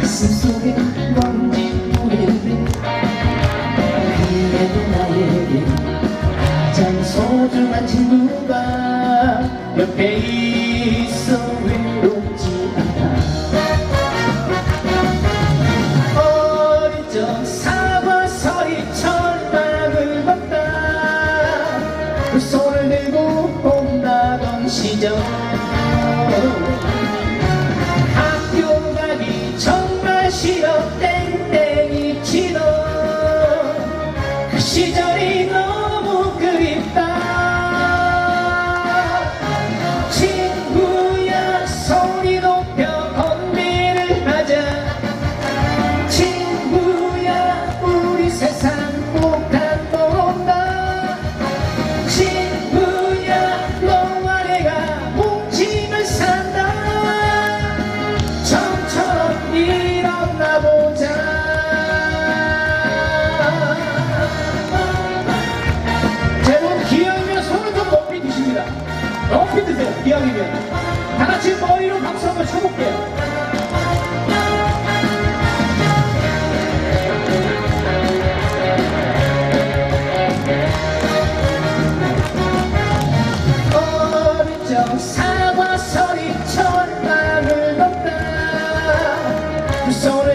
가슴 속에 먼지뿐인데 그래도 나에게 가장 소중한 친구가 옆에 있어 외롭지 않아. 어린 적 사과 서리 철망을 걷다 그 손을 들고 혼나던 시절 정말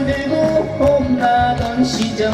들고 혼나던 시절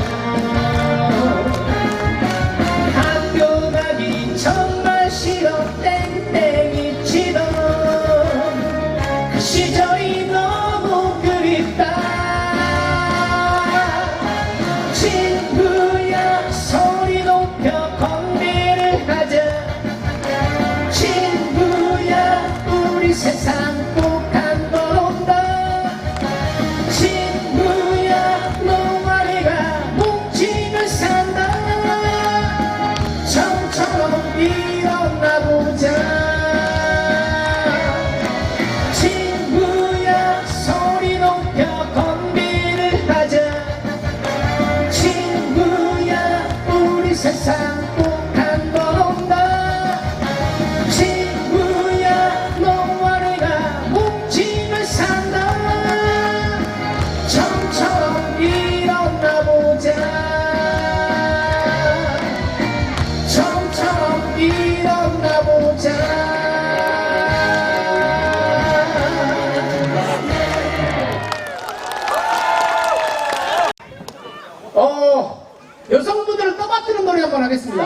한번 하겠습니다.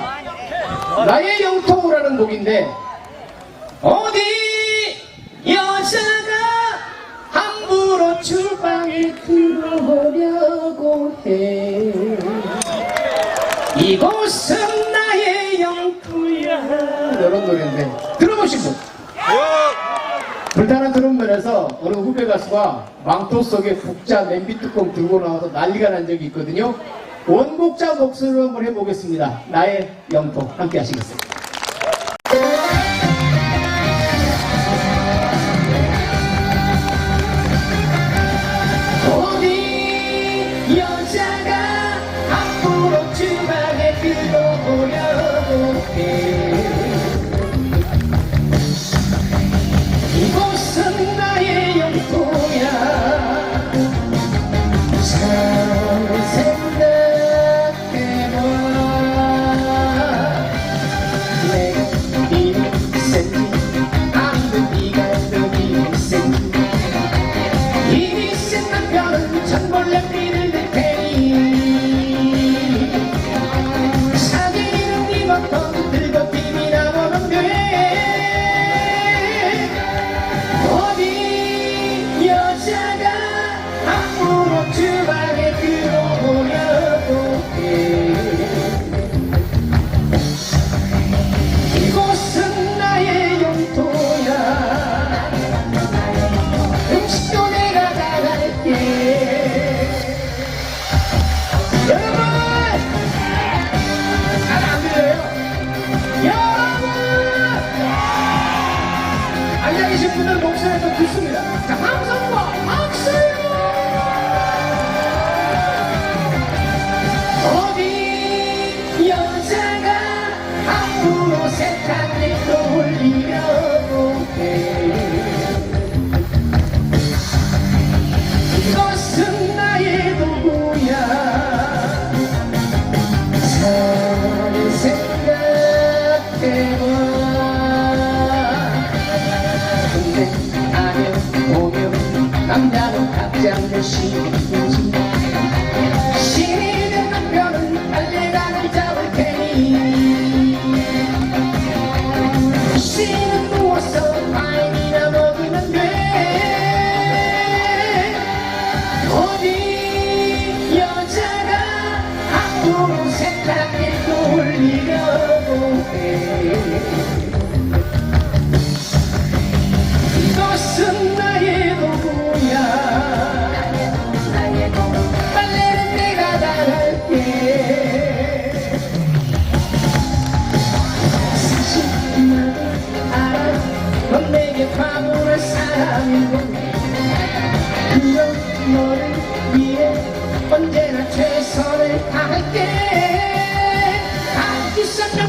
나의 영통이라는 곡인데 어디 여자가 함부로 주방에 들어오려고 해? 이곳은 나의 영토야. 이런 노래인데 들어보신 분 불타는 트럼펫에서 어느 후배 가수가 망토 속에 국자 냄비 뚜껑 들고 나와서 난리가 난 적이 있거든요 원곡자 목소리로 한번 해보겠습니다. 나의 영토 함께 하시겠습니다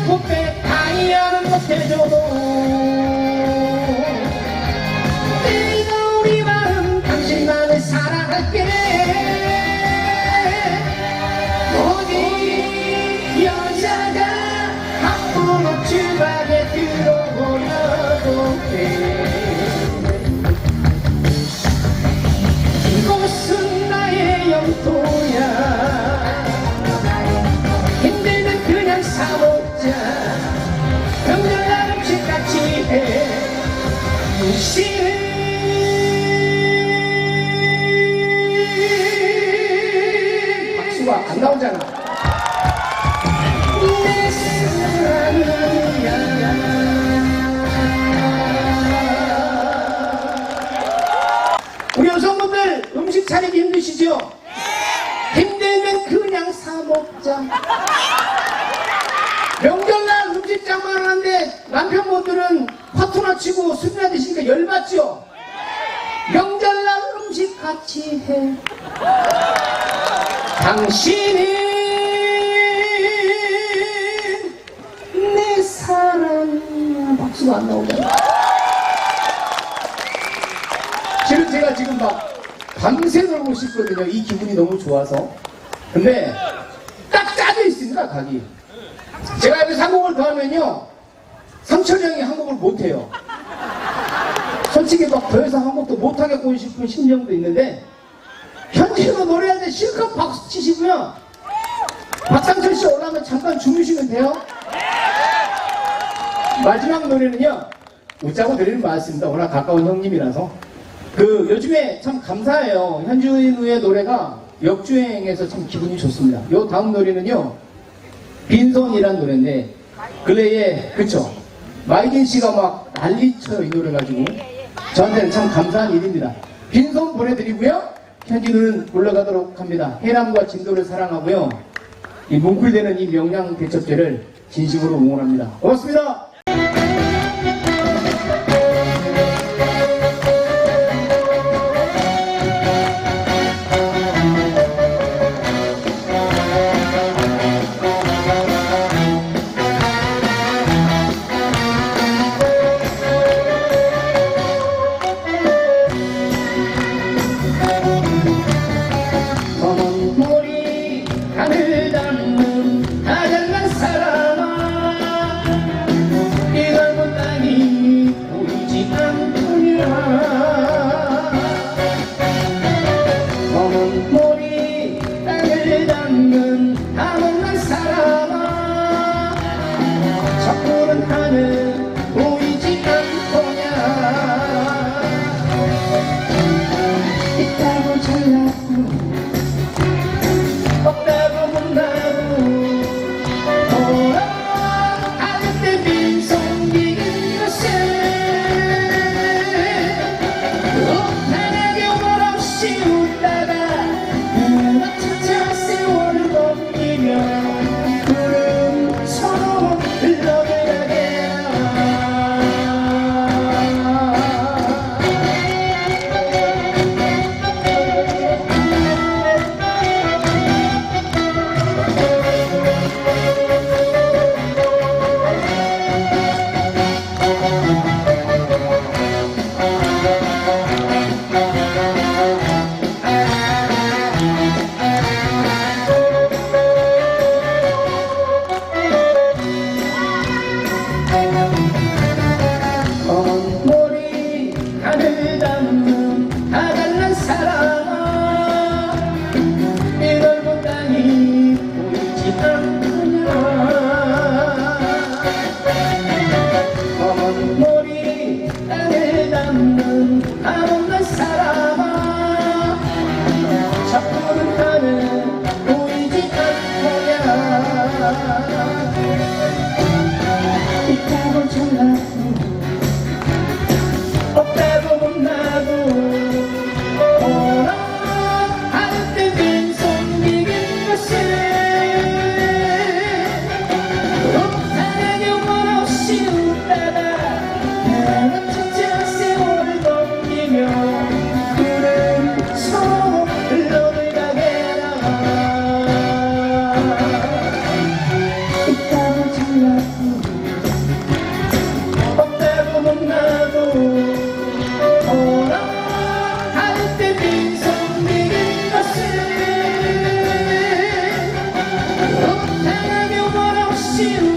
다 비싼 명품백 다이아는 못해줘도 박수가 안 나오잖아 우리 여성분들 음식 차리기 힘드시죠? 힘들면 그냥 사 먹자. 명절날 음식 장만 하는데 남편분들은 파토나 치고 술이나 드시니까 열받죠? 명절날 음식 같이 해. 당신은 내 사랑이야. 박수가 안 나오잖아. 실은 제가 지금 막 밤새 놀고 싶거든요. 이 기분이 너무 좋아서. 근데 딱 짜져 있습니다, 각이. 제가 여기서 한국을 더 하면요. 상철이 형이 한국을 못해요. 솔직히 막 더 이상 한국도 못하겠고 싶은 심정도 있는데 현지로 노래할 때 실컷 박수 치시고요. 박상철 씨 올라오면 잠깐 주무시면 돼요. 마지막 노래는요. 웃자고 드리는 말씀입니다. 워낙 가까운 형님이라서. 그 요즘에 참 감사해요. 현주인우의 노래가 역주행해서 참 기분이 좋습니다. 요 다음 노래는요. 빈손이란 노래인데 근래에 그쵸 마이딘 씨가 막 난리쳐요 이 노래 가지고 저한테는 참 감사한 일입니다. 빈손 보내드리고요. 현진우는 올라가도록 합니다. 해남과 진도를 사랑하고요. 이 뭉클대는 이 명량 대첩제를 진심으로 응원합니다. 고맙습니다. 사랑의 말 없이